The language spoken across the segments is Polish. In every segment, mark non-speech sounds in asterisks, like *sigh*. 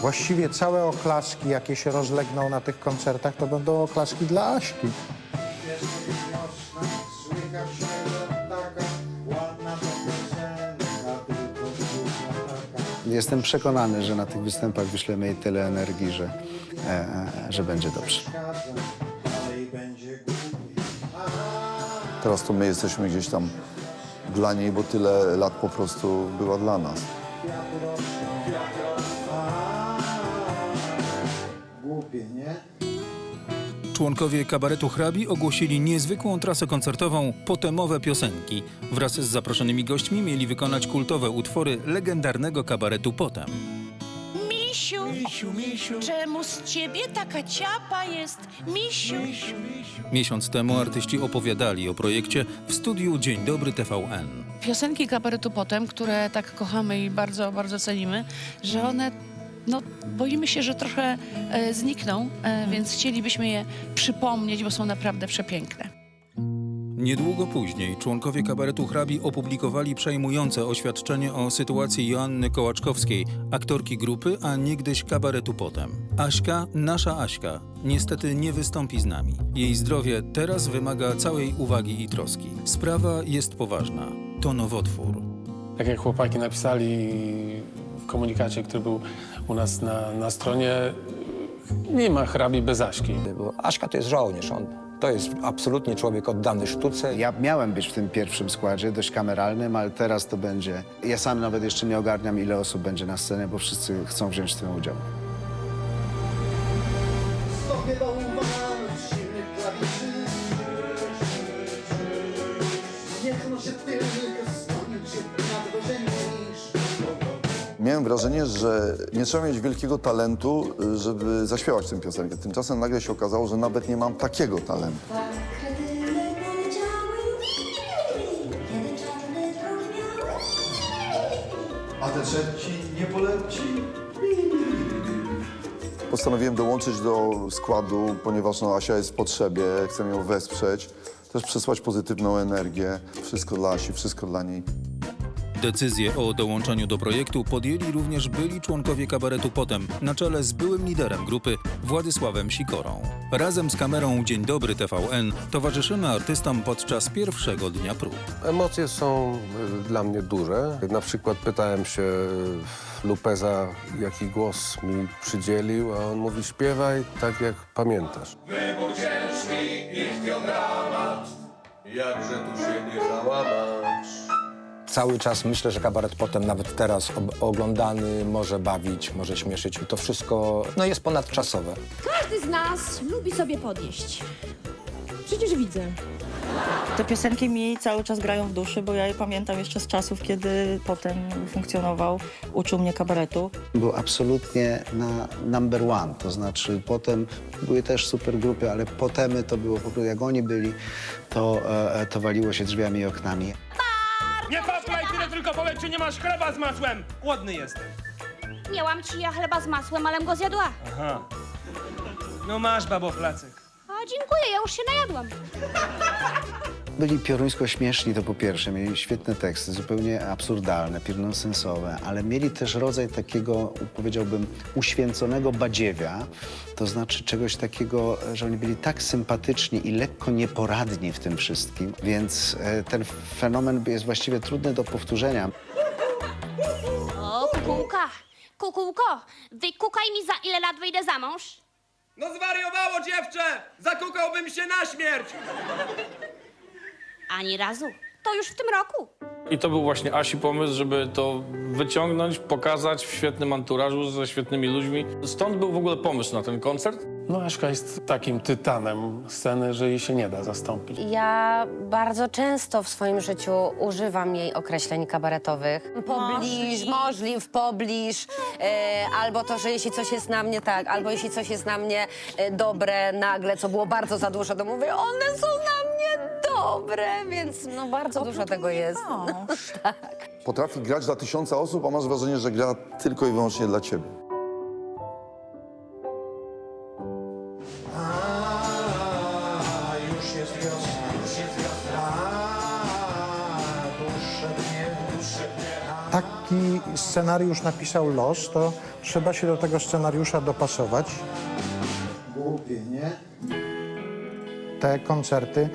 Właściwie całe oklaski, jakie się rozlegną na tych koncertach, to będą oklaski dla Aśki. Jestem przekonany, że na tych występach wyślemy jej tyle energii, że, e, e, że będzie dobrze. Teraz to my jesteśmy gdzieś tam dla niej, bo tyle lat po prostu była dla nas. Nie? Członkowie kabaretu Hrabi ogłosili niezwykłą trasę koncertową Potemowe Piosenki. Wraz z zaproszonymi gośćmi mieli wykonać kultowe utwory legendarnego kabaretu Potem. Misiu, czemu z ciebie taka ciapa jest? Misiu, Miesiąc temu artyści opowiadali o projekcie w studiu Dzień Dobry TVN. piosenki kabaretu potem, które tak kochamy i bardzo, bardzo cenimy, że one, no boimy się, że trochę e, znikną, e, więc chcielibyśmy je przypomnieć, bo są naprawdę przepiękne. Niedługo później członkowie kabaretu Hrabi opublikowali przejmujące oświadczenie o sytuacji Joanny Kołaczkowskiej, aktorki grupy, a niegdyś kabaretu Potem. Aśka, nasza Aśka, niestety nie wystąpi z nami. Jej zdrowie teraz wymaga całej uwagi i troski. Sprawa jest poważna. To nowotwór. Tak jak chłopaki napisali komunikacie, który był u nas na, na stronie, nie ma hrabi bez Aśki. Bo Aśka to jest żołnierz, on to jest absolutnie człowiek oddany sztuce. Ja miałem być w tym pierwszym składzie, dość kameralnym, ale teraz to będzie... Ja sam nawet jeszcze nie ogarniam, ile osób będzie na scenie, bo wszyscy chcą wziąć w tym udział. Miałem wrażenie, że nie trzeba mieć wielkiego talentu, żeby zaśpiewać tę piosenkę. Tymczasem nagle się okazało, że nawet nie mam takiego talentu. Miały. A te trzeci nie poleci Postanowiłem dołączyć do składu, ponieważ no, Asia jest w potrzebie, chcę ją wesprzeć. Też przesłać pozytywną energię. Wszystko dla Asi, wszystko dla niej. Decyzję o dołączeniu do projektu podjęli również byli członkowie kabaretu Potem, na czele z byłym liderem grupy Władysławem Sikorą. Razem z kamerą Dzień Dobry TVN towarzyszymy artystom podczas pierwszego dnia prób. Emocje są y, dla mnie duże. Na przykład pytałem się y, Lupeza, jaki głos mi przydzielił, a on mówi śpiewaj tak, jak pamiętasz. Cały czas myślę, że kabaret potem nawet teraz ob- oglądany może bawić, może śmieszyć. To wszystko no, jest ponadczasowe. Każdy z nas lubi sobie podjeść. Przecież widzę. Te piosenki mi cały czas grają w duszy, bo ja je pamiętam jeszcze z czasów, kiedy potem funkcjonował, uczył mnie kabaretu. Był absolutnie na number one, to znaczy potem były też super grupy, ale potemy to było po prostu, jak oni byli, to, e, to waliło się drzwiami i oknami. Nie paplaj tyle, tylko powiedz, czy nie masz chleba z masłem. Głodny jestem. Miałam ci ja chleba z masłem, ale go zjadła. Aha. No masz, babo, placek. A dziękuję, ja już się najadłam. Byli pioruńsko śmieszni, to po pierwsze, mieli świetne teksty, zupełnie absurdalne, nonsensowe, ale mieli też rodzaj takiego, powiedziałbym, uświęconego badziewia, to znaczy czegoś takiego, że oni byli tak sympatyczni i lekko nieporadni w tym wszystkim, więc e, ten fenomen jest właściwie trudny do powtórzenia. O, kukułka. Kukułko, wykukaj mi za ile lat wyjdę za mąż. No zwariowało, dziewczę! Zakukałbym się na śmierć! Ani razu. To już w tym roku. I to był właśnie Asi pomysł, żeby to wyciągnąć, pokazać w świetnym anturażu ze świetnymi ludźmi. Stąd był w ogóle pomysł na ten koncert. No Aśka jest takim tytanem sceny, że jej się nie da zastąpić. Ja bardzo często w swoim życiu używam jej określeń kabaretowych. Pobliż, możliw, pobliż, e, albo to, że jeśli coś jest na mnie tak, albo jeśli coś jest na mnie e, dobre nagle, co było bardzo za dużo, to mówię, one są na mnie dobre, więc no bardzo dużo tego jest. *laughs* Potrafi grać dla tysiąca osób, a masz wrażenie, że gra tylko i wyłącznie dla ciebie. Taki scenariusz napisał los, to trzeba się do tego scenariusza dopasować. Głupie, nie? te koncerty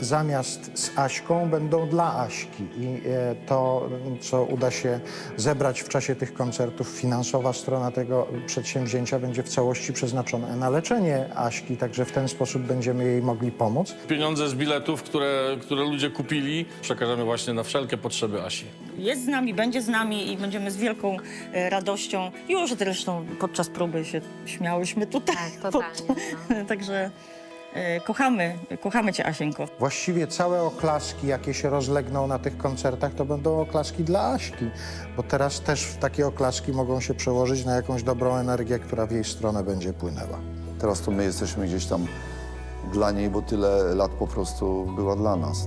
zamiast z Aśką będą dla Aśki i e, to, co uda się zebrać w czasie tych koncertów, finansowa strona tego przedsięwzięcia będzie w całości przeznaczona na leczenie Aśki, także w ten sposób będziemy jej mogli pomóc. Pieniądze z biletów, które, które ludzie kupili, przekażemy właśnie na wszelkie potrzeby Asi. Jest z nami, będzie z nami i będziemy z wielką e, radością. Już zresztą podczas próby się śmiałyśmy tutaj. Tak, totalnie, *laughs* Także e, kochamy, kochamy cię, Asienko. Właściwie całe oklaski, jakie się rozlegną na tych koncertach, to będą oklaski dla Aśki, bo teraz też takie oklaski mogą się przełożyć na jakąś dobrą energię, która w jej stronę będzie płynęła. Teraz to my jesteśmy gdzieś tam dla niej, bo tyle lat po prostu była dla nas.